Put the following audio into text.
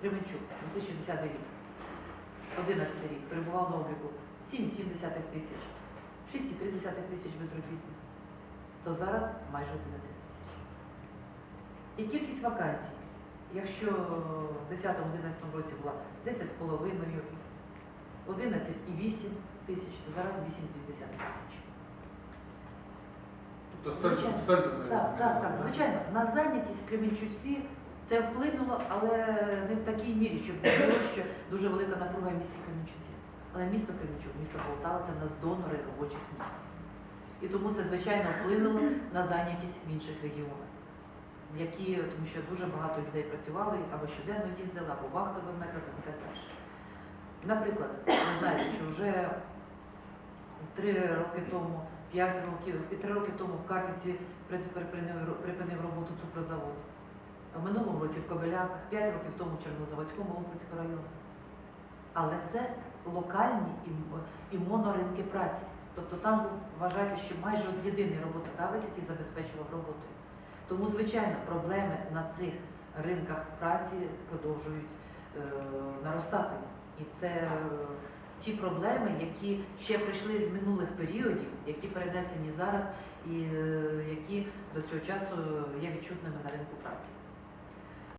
Кременчук, 2010 рік, 11 рік, перебував на обліку 7,7 тисяч, 6,3 тисяч безробітних, то зараз майже 11 тисяч. І кількість вакансій, якщо в 10-11 році була 10,5, 11,8 тисяч, то зараз 8,2 тисяч. Тобто серпень, Звичайно. Так, так, так, звичайно. На зайнятість в Кременчуці це вплинуло, але не в такій мірі, щоб було, що дуже велика напруга в місті Кременчуці. Але місто Кременчук, місто Полтава це в нас донори робочих місць. І тому це, звичайно, вплинуло на зайнятість в інших регіонах, які, тому що дуже багато людей працювали, або щоденно їздили, або вахтовим методом і так далі. Наприклад, ви знаєте, що вже три роки тому, п'ять років, три роки тому в Карлівці припинив роботу цукрозавод. В минулому в Кобилях, п'ять років тому в Чорнозаводському Луганського району. Але це локальні і, моноринки праці. Тобто там вважайте, що майже єдиний роботодавець, який забезпечував роботою. Тому, звичайно, проблеми на цих ринках праці продовжують е, наростати. І це е, ті проблеми, які ще прийшли з минулих періодів, які перенесені зараз і е, які до цього часу є відчутними на ринку праці.